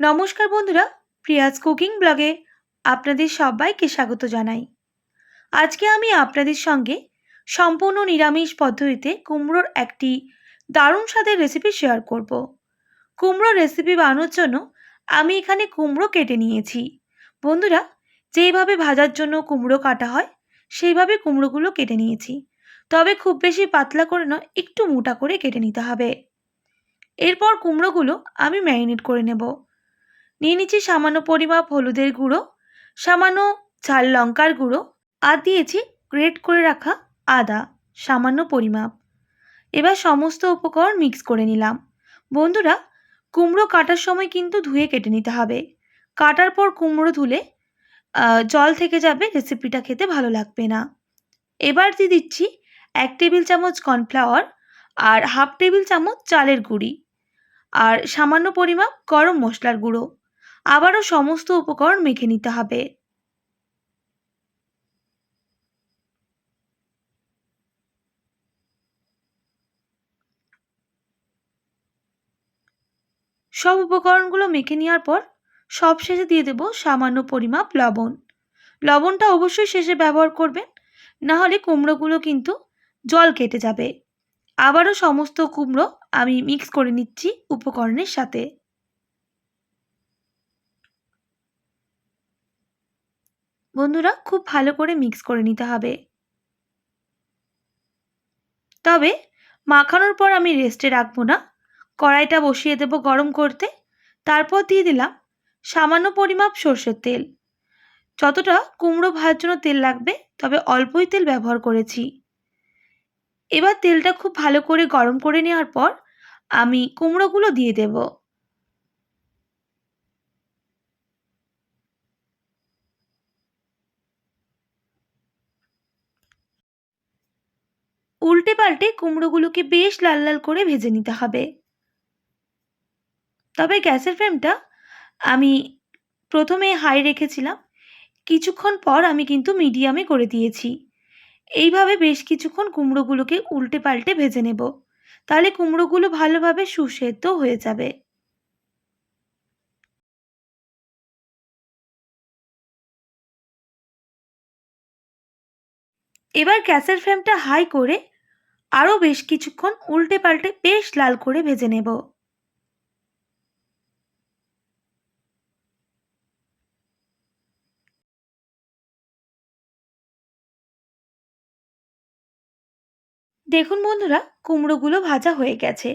নমস্কার বন্ধুরা, প্রিয়াজ কুকিং ব্লগে আপনাদের সবাইকে স্বাগত জানাই। আজকে আমি আপনাদের সঙ্গে সম্পূর্ণ নিরামিষ পদ্ধতিতে কুমড়োর একটি দারুণ স্বাদের রেসিপি শেয়ার করব। কুমড়ো রেসিপি বানানোর জন্য আমি এখানে কুমড়ো কেটে নিয়েছি। বন্ধুরা, যেইভাবে ভাজার জন্য কুমড়ো কাটা হয়, সেইভাবে কুমড়োগুলো কেটে নিয়েছি। তবে খুব বেশি পাতলা করে নয়, একটু মোটা করে কেটে নিতে হবে। এরপর কুমড়োগুলো আমি ম্যারিনেট করে নেব। নিয়ে নিচ্ছি সামান্য পরিমাপ হলুদের গুঁড়ো, সামান্য ঝাল লঙ্কার গুঁড়ো আর দিয়েছি গ্রেট করে রাখা আদা, সামান্য পরিমাপ। এবার সমস্ত উপকরণ মিক্স করে নিলাম। বন্ধুরা, কুমড়ো কাটার সময় কিন্তু ধুয়ে কেটে নিতে হবে। কাটার পর কুমড়ো ধুলে জল থেকে যাবে রেসিপিটা খেতে ভালো লাগবে না। এবার দিয়ে দিচ্ছি এক টেবিল চামচ কর্নফ্লাওয়ার আর হাফ টেবিল চামচ চালের গুঁড়ি। আর সামান্য পরিমাপ গরম মশলার গুঁড়ো। আবারও সমস্ত উপকরণ মেখে নিতে হবে। সব উপকরণগুলো মেখে নেওয়ার পর সব শেষে দিয়ে দেব সামান্য পরিমাপ লবণ। লবণটা অবশ্যই শেষে ব্যবহার করবেন, না হলে কুমড়োগুলো কিন্তু জল কেটে যাবে। আবারও সমস্ত কুমড়ো আমি মিক্স করে নিচ্ছি উপকরণের সাথে। বন্ধুরা, খুব ভালো করে মিক্স করে নিতে হবে। তবে মাখানোর পর আমি রেস্টে রাখব না। কড়াইটা বসিয়ে দেব গরম করতে। তারপর দিয়ে দিলাম সামান্য পরিমাপ সর্ষের তেল। যতটা কুমড়ো ভাজার জন্য তেল লাগবে, তবে অল্পই তেল ব্যবহার করেছি। এবার তেলটা খুব ভালো করে গরম করে নেওয়ার পর আমি কুমড়োগুলো দিয়ে দেবো। উল্টে পাল্টে কুমড়োগুলোকে বেশ লাল লাল করে ভেজে নিতে হবে। তবে গ্যাসের ফ্লেমটা আমি প্রথমে হাই রেখেছিলাম। কিছুক্ষণ পর আমি কিন্তু মিডিয়ামে করে দিয়েছি। এইভাবে বেশ কিছুক্ষণ কুমড়োগুলোকে উল্টে পাল্টে ভেজে নেব। তাহলে কুমড়োগুলো ভালোভাবে সুসেদ্ধ হয়ে যাবে। এবার গ্যাসের ফ্লেমটা হাই করে আরও বেশ কিছুক্ষণ উল্টে পাল্টে বেশ লাল করে ভেজে নেব। দেখুন বন্ধুরা, কুমড়োগুলো ভাজা হয়ে গেছে।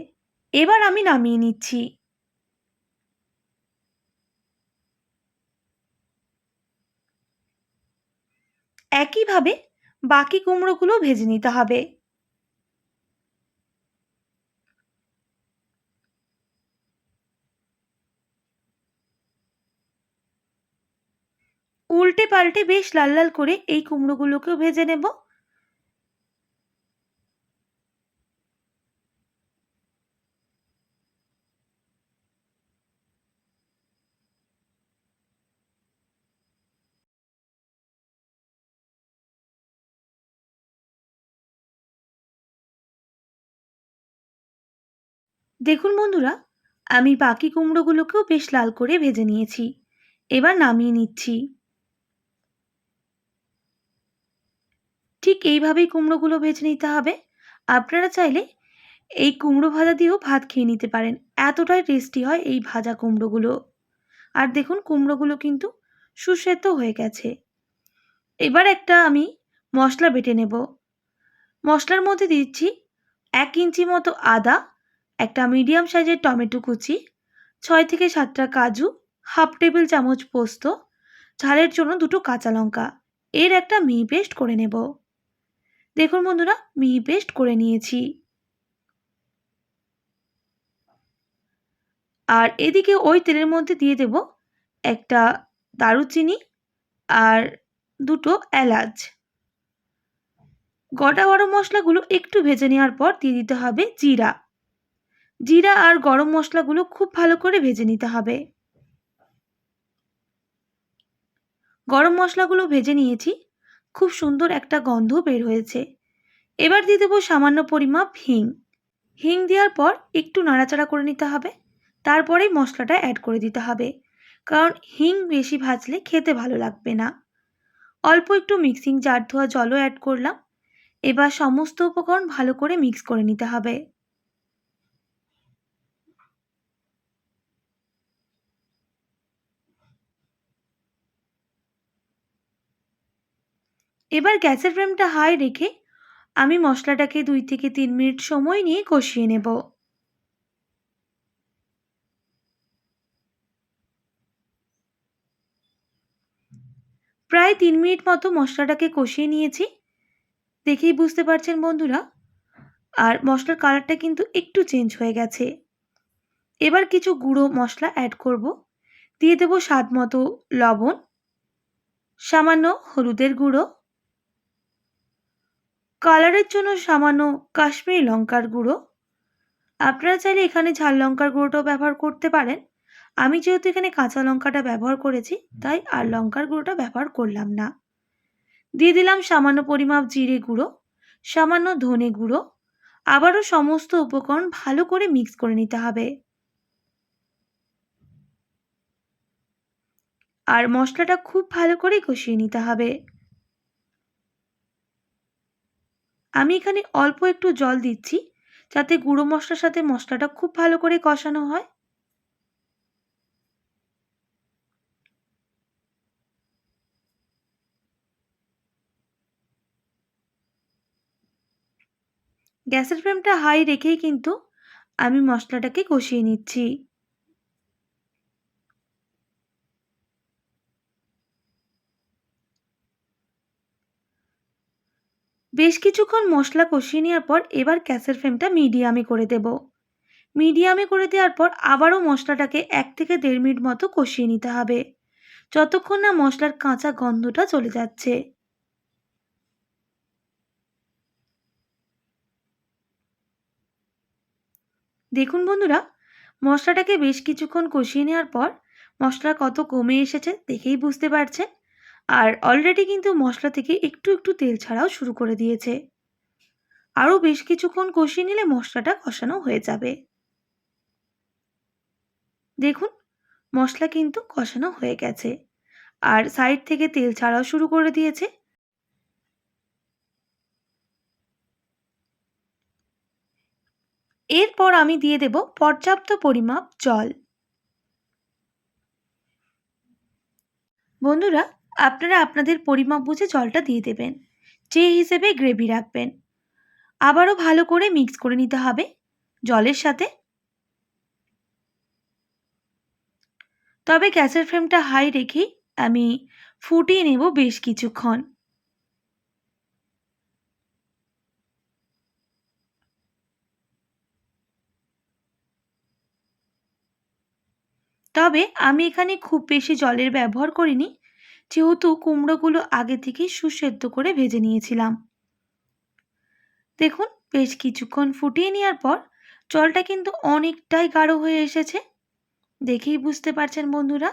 এবার আমি নামিয়ে নিচ্ছি। একইভাবে বাকি কুমড়োগুলো ভেজে নিতে হবে। উল্টে পাল্টে বেশ লাল লাল করে এই কুমড়োগুলোকেও ভেজে নেব। দেখুন বন্ধুরা, আমি বাকি কুমড়োগুলোকেও বেশ লাল করে ভেজে নিয়েছি। এবার নামিয়ে নিচ্ছি। ঠিক এইভাবেই কুমড়োগুলো ভেজে নিতে হবে। আপনারা চাইলে এই কুমড়ো ভাজা দিয়েও ভাত খেয়ে নিতে পারেন। এতটাই টেস্টি হয় এই ভাজা কুমড়োগুলো। আর দেখুন, কুমড়োগুলো কিন্তু সুসেদ্ধ হয়ে গেছে। এবার একটা আমি মশলা বেটে নেব। মশলার মধ্যে দিচ্ছি এক ইঞ্চি মতো আদা, একটা মিডিয়াম সাইজের টমেটো কুচি, ছয় থেকে সাতটা কাজু হাফ টেবিল চামচ পোস্ত, ঝালের জন্য দুটো কাঁচা লঙ্কা। এর একটা মিহি পেস্ট করে নেব। দেখুন বন্ধুরা মিহি পেস্ট করে নিয়েছি। আর এদিকে ওই তেলের মধ্যে দিয়ে দেব একটা দারুচিনি আর দুটো এলাচ। গোটা গরম মশলাগুলো একটু ভেজে নেওয়ার পর দিয়ে দিতে হবে জিরা। জিরা আর গরম মশলাগুলো খুব ভালো করে ভেজে নিতে হবে। গরম মশলাগুলো ভেজে নিয়েছি। খুব সুন্দর একটা গন্ধ বের হয়েছে। এবার দিয়ে দেবো সামান্য পরিমাপ হিং। হিং দেওয়ার পর একটু নাড়াচাড়া করে নিতে হবে। তারপরেই মশলাটা অ্যাড করে দিতে হবে। কারণ হিং বেশি ভাজলে খেতে ভালো লাগবে না। অল্প একটু মিক্সিং জার ধোয়া জলও অ্যাড করলাম। এবার সমস্ত উপকরণ ভালো করে মিক্স করে নিতে হবে। এবার গ্যাসের ফ্লেমটা হাই রেখে আমি মশলাটাকে দুই থেকে তিন মিনিট সময় নিয়ে কষিয়ে নেব। প্রায় তিন মিনিট মতো মশলাটাকে কষিয়ে নিয়েছি। দেখেই বুঝতে পারছেন বন্ধুরা, আর মশলার কালারটা কিন্তু একটু চেঞ্জ হয়ে গেছে। এবার কিছু গুঁড়ো মশলা অ্যাড করব। দিয়ে দেবো স্বাদ মতো লবণ, সামান্য হলুদের গুঁড়ো। কালারের জন্য সামান্য কাশ্মীরি লঙ্কার গুঁড়ো। আপনারা চাইলে এখানে ঝাল লঙ্কার গুঁড়োটাও ব্যবহার করতে পারেন। আমি যেহেতু এখানে কাঁচা লঙ্কাটা ব্যবহার করেছি, তাই আর লঙ্কার গুঁড়োটা ব্যবহার করলাম না। দিয়ে দিলাম সামান্য পরিমাপ জিরে গুঁড়ো, সামান্য ধনে গুঁড়ো। আবারও সমস্ত উপকরণ ভালো করে মিক্স করে নিতে হবে। আর মশলাটা খুব ভালো করে কষিয়ে নিতে হবে। আমি এখানে অল্প একটু জল দিচ্ছি, যাতে গুঁড়ো মশলার সাথে মশলাটা খুব ভালো করে কষানো হয়। গ্যাসের ফ্লেমটা হাই রেখেই কিন্তু আমি মশলাটাকে কষিয়ে নিচ্ছি। বেশ কিছুক্ষণ মশলা কষিয়ে নেওয়ার পর এবার গ্যাসের ফ্লেমটা মিডিয়ামে করে দেব। মিডিয়ামে করে দেওয়ার পর আবারও মশলাটাকে এক থেকে দেড় মিনিট মতো কষিয়ে নিতে হবে। যতক্ষণ না মশলার কাঁচা গন্ধটা চলে যাচ্ছে। দেখুন বন্ধুরা, মশলাটাকে বেশ কিছুক্ষণ কষিয়ে নেওয়ার পর মশলা কত কমে এসেছে দেখেই বুঝতে পারছেন। আর অলরেডি কিন্তু মশলা থেকে একটু একটু তেল ছাড়াও শুরু করে দিয়েছে। আরও বেশ কিছুক্ষণ কষিয়ে নিলে মশলাটা কষানো হয়ে যাবে। দেখুন, মশলা কিন্তু কষানো হয়ে গেছে। আর সাইড থেকে তেল ছাড়াও শুরু করে দিয়েছে। এরপর আমি দিয়ে দেব পর্যাপ্ত পরিমাপ জল। বন্ধুরা আপনারা আপনাদের পরিমাপ বুঝে জলটা দিয়ে দেবেন। যে হিসেবে গ্রেভি রাখবেন। আবারও ভালো করে মিক্স করে নিতে হবে জলের সাথে। তবে গ্যাসের ফ্লেমটা হাই রেখেই আমি ফুটিয়ে নেব বেশ কিছুক্ষণ। তবে আমি এখানে খুব বেশি জলের ব্যবহার করিনি। যেহেতু কুমড়োগুলো আগে থেকেই সুসেদ্ধ করে ভেজে নিয়েছিলাম। দেখুন, বেশ কিছুক্ষণ ফুটিয়ে নেওয়ার পর জলটা কিন্তু অনেকটাই গাঢ় হয়ে এসেছে। দেখেই বুঝতে পারছেন বন্ধুরা।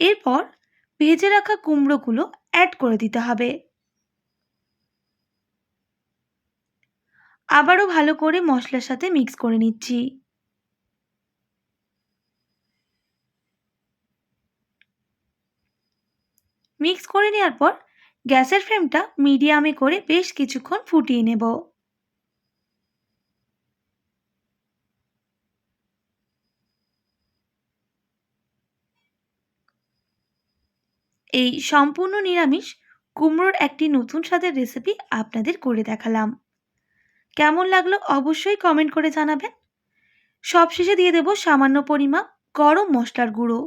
এরপর ভেজে রাখা কুমড়োগুলো অ্যাড করে দিতে হবে। আবারও ভালো করে মশলার সাথে মিক্স করে নিচ্ছি। মিক্স করে নেওয়ার পর গ্যাসের ফ্লেমটা মিডিয়ামে করে বেশ কিছুক্ষণ ফুটিয়ে নেব। এই সম্পূর্ণ নিরামিষ কুমড়োর একটি নতুন স্বাদের রেসিপি আপনাদের করে দেখালাম। কেমন লাগল অবশ্যই কমেন্ট করে জানাবেন। সবশেষে দিয়ে দেব সামান্য পরিমাপ গরম মশলার গুঁড়ো।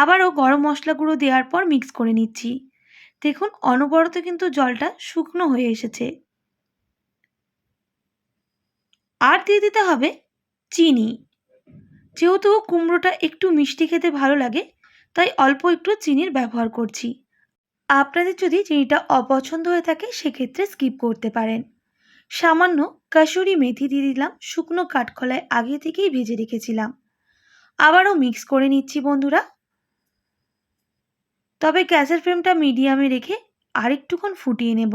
আবারও গরম মশলা গুঁড়ো দেওয়ার পর মিক্স করে নিচ্ছি। দেখুন, অনবরত কিন্তু জলটা শুকনো হয়ে এসেছে। আর দিয়ে দিতে হবে চিনি। যেহেতু কুমড়োটা একটু মিষ্টি খেতে ভালো লাগে, তাই অল্প একটু চিনির ব্যবহার করছি। আপনাদের যদি চিনিটা অপছন্দ হয়ে থাকে, সেক্ষেত্রে স্কিপ করতে পারেন। সামান্য কাসুরি মেথি দিয়ে দিলাম, শুকনো কাঠখলায় আগে থেকেই ভেজে রেখেছিলাম। আবারও মিক্স করে নিচ্ছি বন্ধুরা। তবে গ্যাসের ফ্লেমটা মিডিয়ামে রেখে আরেকটুক্ষণ ফুটিয়ে নেব।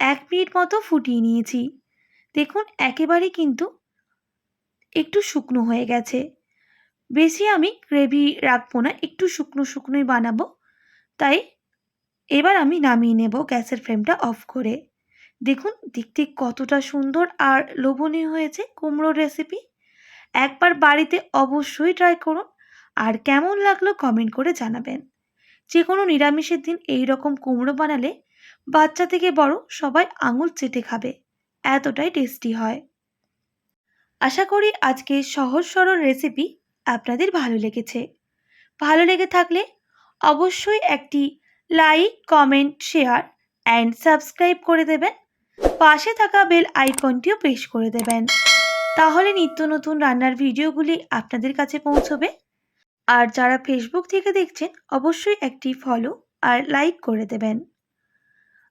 এক মিনিট মতো ফুটিয়ে নিয়েছি। দেখুন, একেবারে কিন্তু একটু শুকনো হয়ে গেছে। বেশি আমি গ্রেভি রাখব না, একটু শুকনো শুকনোই বানাবো। তাই এবার আমি নামিয়ে নেব গ্যাসের ফ্লেমটা অফ করে। দেখুন, দেখতে কতটা সুন্দর আর লোভনীয় হয়েছে কুমড়োর রেসিপি একবার বাড়িতে অবশ্যই ট্রাই করুন আর কেমন লাগল কমেন্ট করে জানাবেন। যে কোনো নিরামিষের দিন এই রকম কুমড়ো বানালে বাচ্চা থেকে বড় সবাই আঙুল চেটে খাবে। এতটাই টেস্টি হয়। আশা করি আজকে সহজ সরল রেসিপি আপনাদের ভালো লেগেছে। ভালো লেগে থাকলে অবশ্যই একটি like comment share and subscribe করে দেবেন। পাশে থাকা বেল আইকনটিও প্রেস করে দেবেন। তাহলে নিত্য নতুন রান্নার ভিডিওগুলি আপনাদের কাছে পৌঁছবে। আর যারা ফেসবুক থেকে দেখছেন, অবশ্যই একটি ফলো আর লাইক করে দেবেন।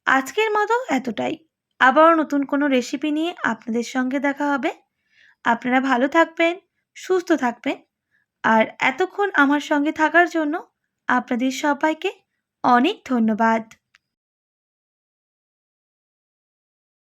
আজকের মতো এতটাই। আবারও নতুন কোনো রেসিপি নিয়ে আপনাদের সঙ্গে দেখা হবে। আপনারা ভালো থাকবেন, সুস্থ থাকবেন। আর এতক্ষণ আমার সঙ্গে থাকার জন্য আপনাদের সবাইকে অনেক ধন্যবাদ।